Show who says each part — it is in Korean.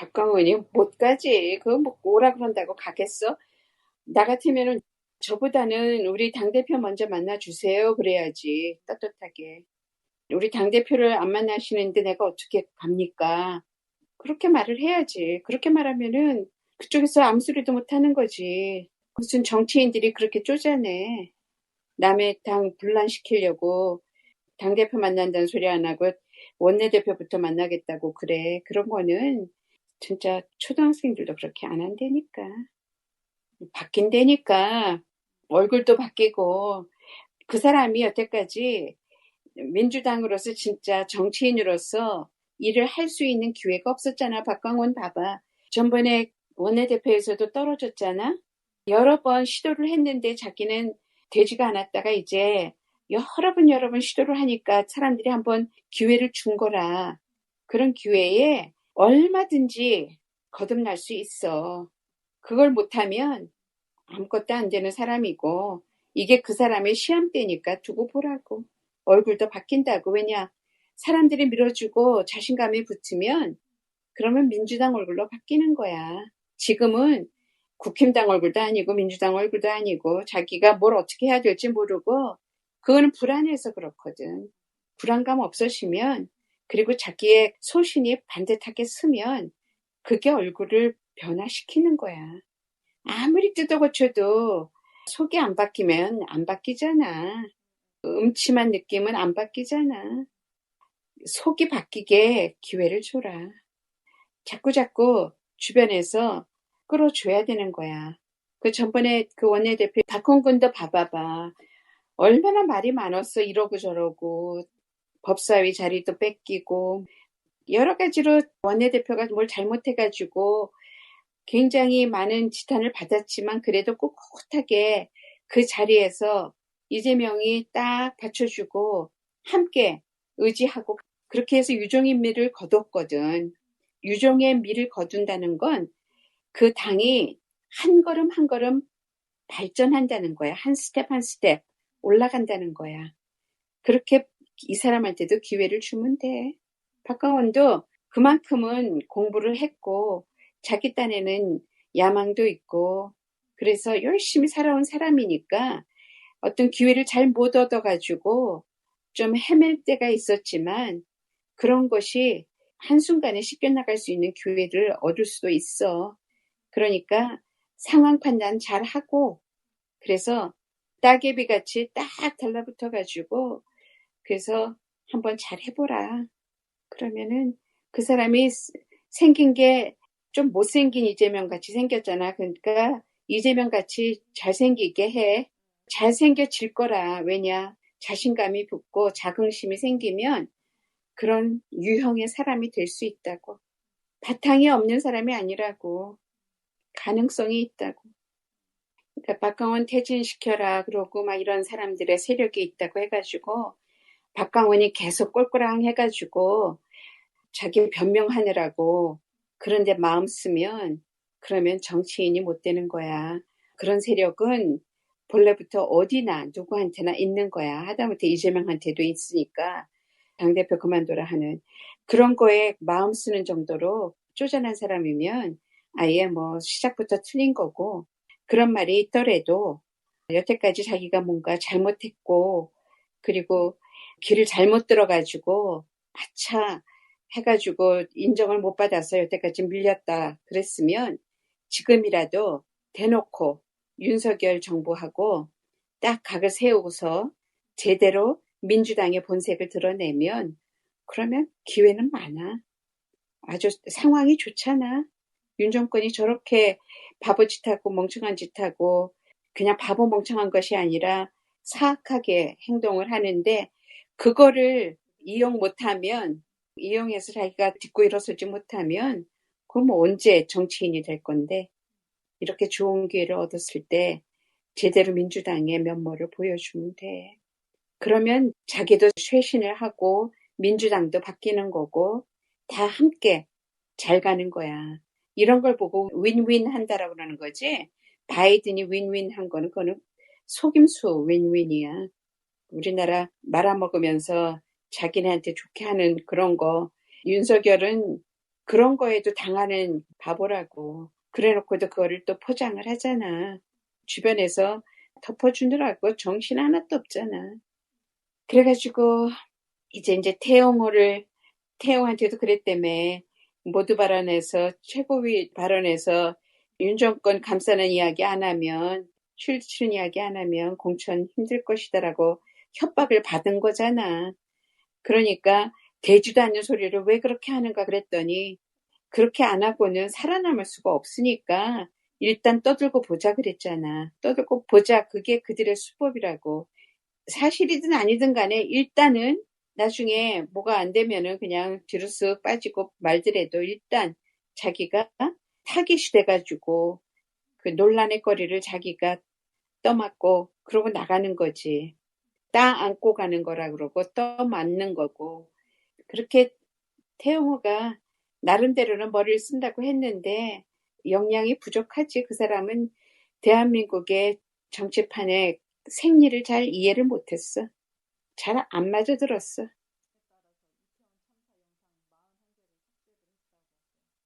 Speaker 1: 박광원이 못 가지. 그거 뭐 오라 그런다고 가겠어? 나 같으면은 저보다는 우리 당대표 먼저 만나주세요. 그래야지. 떳떳하게. 우리 당대표를 안 만나시는데 내가 어떻게 갑니까? 그렇게 말을 해야지. 그렇게 말하면은 그쪽에서 소리도 못 하는 거지. 무슨 정치인들이 그렇게 쪼잔해. 남의 당 분란시키려고 당대표 만난다는 소리 안 하고 원내대표부터 만나겠다고 그래. 그런 거는 진짜 초등학생들도 그렇게 안 한다니까. 바뀐다니까. 얼굴도 바뀌고 그 사람이 여태까지 민주당으로서 진짜 정치인으로서 일을 할 수 있는 기회가 없었잖아. 박광원 봐봐. 전번에 원내대표에서도 떨어졌잖아. 여러 번 시도를 했는데 자기는 되지가 않았다가 이제 여러 번 여러 번 시도를 하니까 사람들이 한번 기회를 준 거라. 그런 기회에 얼마든지 거듭날 수 있어. 그걸 못하면 아무것도 안 되는 사람이고 이게 그 사람의 시험 때니까 두고 보라고. 얼굴도 바뀐다고. 왜냐? 사람들이 밀어주고 자신감이 붙으면 그러면 민주당 얼굴로 바뀌는 거야. 지금은 국힘당 얼굴도 아니고 민주당 얼굴도 아니고 자기가 뭘 어떻게 해야 될지 모르고 그거는 불안해서 그렇거든. 불안감 없으시면 그리고 자기의 소신이 반듯하게 쓰면 그게 얼굴을 변화시키는 거야. 아무리 뜯어 고쳐도 속이 안 바뀌면 안 바뀌잖아. 음침한 느낌은 안 바뀌잖아. 속이 바뀌게 기회를 줘라. 자꾸 자꾸 주변에서 끌어줘야 되는 거야. 그 전번에 그 원내대표 박홍근도 봐봐봐. 얼마나 말이 많았어. 이러고 저러고. 법사위 자리도 뺏기고. 여러 가지로 원내대표가 뭘 잘못해가지고 굉장히 많은 지탄을 받았지만 그래도 꿋꿋하게 그 자리에서 이재명이 딱 받쳐주고 함께 의지하고 그렇게 해서 유종의 미를 거뒀거든. 유종의 미를 거둔다는 건 그 당이 한 걸음 한 걸음 발전한다는 거야. 한 스텝 한 스텝 올라간다는 거야. 그렇게 이 사람한테도 기회를 주면 돼. 박강원도 그만큼은 공부를 했고 자기 딴에는 야망도 있고 그래서 열심히 살아온 사람이니까 어떤 기회를 잘 못 얻어가지고 좀 헤맬 때가 있었지만 그런 것이 한순간에 씻겨나갈 수 있는 기회를 얻을 수도 있어. 그러니까 상황 판단 잘 하고 그래서 따개비 같이 딱 달라붙어 가지고 그래서 한번 잘 해보라. 그러면은 그 사람이 생긴 게 좀 못생긴 이재명 같이 생겼잖아. 그러니까 이재명 같이 잘생기게 해. 잘생겨질 거라. 왜냐? 자신감이 붙고 자긍심이 생기면 그런 유형의 사람이 될 수 있다고. 바탕이 없는 사람이 아니라고. 가능성이 있다고. 그러니까 박강원 퇴진시켜라 그러고 막 이런 사람들의 세력이 있다고 해가지고 박강원이 계속 꼴꼴랑 해가지고 자기 변명하느라고 그런데 마음 쓰면 그러면 정치인이 못 되는 거야. 그런 세력은 본래부터 어디나 누구한테나 있는 거야. 하다못해 이재명한테도 있으니까 당대표 그만둬라 하는 그런 거에 마음 쓰는 정도로 쪼잔한 사람이면 아예 뭐 시작부터 틀린 거고 그런 말이 있더라도 여태까지 자기가 뭔가 잘못했고 그리고 길을 잘못 들어가지고 아차 해가지고 인정을 못 받아서 여태까지 밀렸다 그랬으면 지금이라도 대놓고 윤석열 정부하고 딱 각을 세우고서 제대로 민주당의 본색을 드러내면 그러면 기회는 많아. 아주 상황이 좋잖아. 윤 정권이 저렇게 바보 짓하고 멍청한 짓하고 그냥 바보 멍청한 것이 아니라 사악하게 행동을 하는데 그거를 이용 못하면 이용해서 자기가 딛고 일어서지 못하면 그럼 언제 정치인이 될 건데 이렇게 좋은 기회를 얻었을 때 제대로 민주당의 면모를 보여주면 돼. 그러면 자기도 쇄신을 하고 민주당도 바뀌는 거고 다 함께 잘 가는 거야. 이런 걸 보고 윈윈 한다라고 그러는 거지. 바이든이 윈윈 한 거는 그거는 속임수 윈윈이야. 우리나라 말아먹으면서 자기네한테 좋게 하는 그런 거 윤석열은 그런 거에도 당하는 바보라고. 그래 놓고도 그거를 또 포장을 하잖아. 주변에서 덮어주느라고 정신 하나도 없잖아. 그래가지고 이제 이제 태용호를 태용한테도 그랬다며 모두 발언해서 최고위 발언해서 윤 정권 감싸는 이야기 안 하면 치는 이야기 안 하면 공천 힘들 것이다라고 협박을 받은 거잖아. 그러니까 대주도 않는 소리를 왜 그렇게 하는가 그랬더니 그렇게 안 하고는 살아남을 수가 없으니까 일단 떠들고 보자 그랬잖아. 떠들고 보자. 그게 그들의 수법이라고. 사실이든 아니든 간에 일단은 나중에 뭐가 안 되면은 그냥 뒤로 쓱 빠지고 말더라도 일단 자기가 타깃이 돼가지고 그 논란의 거리를 자기가 떠맡고 그러고 나가는 거지. 따 안고 가는 거라 그러고 떠 맞는 거고. 그렇게 태용호가 나름대로는 머리를 쓴다고 했는데 역량이 부족하지. 그 사람은 대한민국의 정치판의 생리를 잘 이해를 못했어. 잘 안 맞아 들었어.